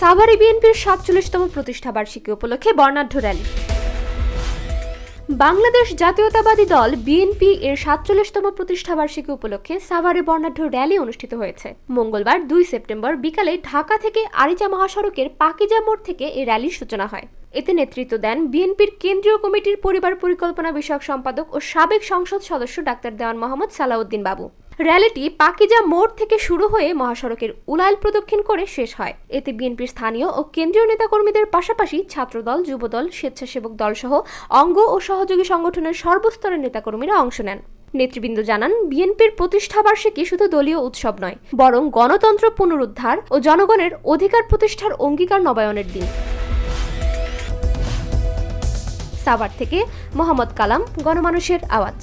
সাভারে বিএনপির সাতচল্লিশতম প্রতিষ্ঠা বার্ষিকী উপলক্ষে বর্ণাঢ্য র্যালি। বাংলাদেশ জাতীয়তাবাদী দল বিএনপি এর সাতচল্লিশতম প্রতিষ্ঠা বার্ষিকী উপলক্ষে সাভারে বর্ণাঢ্য র্যালি অনুষ্ঠিত হয়েছে। মঙ্গলবার দুই সেপ্টেম্বর বিকালে ঢাকা থেকে আরিচা মহাসড়কের পাকিজা মোড় থেকে এই র্যালির সূচনা হয়। এতে নেতৃত্ব দেন বিএনপির কেন্দ্রীয় কমিটির পরিবার পরিকল্পনা বিষয়ক সম্পাদক ও সাবেক সংসদ সদস্য ডাক্তার দেওয়ান মোহাম্মদ সালাউদ্দিন বাবু। র্যালিটি পাকিজা মোড় থেকে শুরু হয়ে মহাসড়কের উলাইল প্রদক্ষিণ করে শেষ হয়। এতে বিএনপির স্থানীয় ও কেন্দ্রীয় নেতাকর্মীদের পাশাপাশি ছাত্রদল, যুবদল, স্বেচ্ছাসেবক দলসহ অঙ্গ ও সহযোগী সংগঠনের সর্বস্তরের নেতাকর্মীরা অংশ নেন। নেতৃবৃন্দ জানান, বিএনপির প্রতিষ্ঠা বার্ষিকী শুধু দলীয় উৎসব নয়, বরং গণতন্ত্র পুনরুদ্ধার ও জনগণের অধিকার প্রতিষ্ঠার অঙ্গীকার নবায়নের দিন। সাভার থেকে মোহাম্মদ কালাম, গণমানুষের আওয়াজ।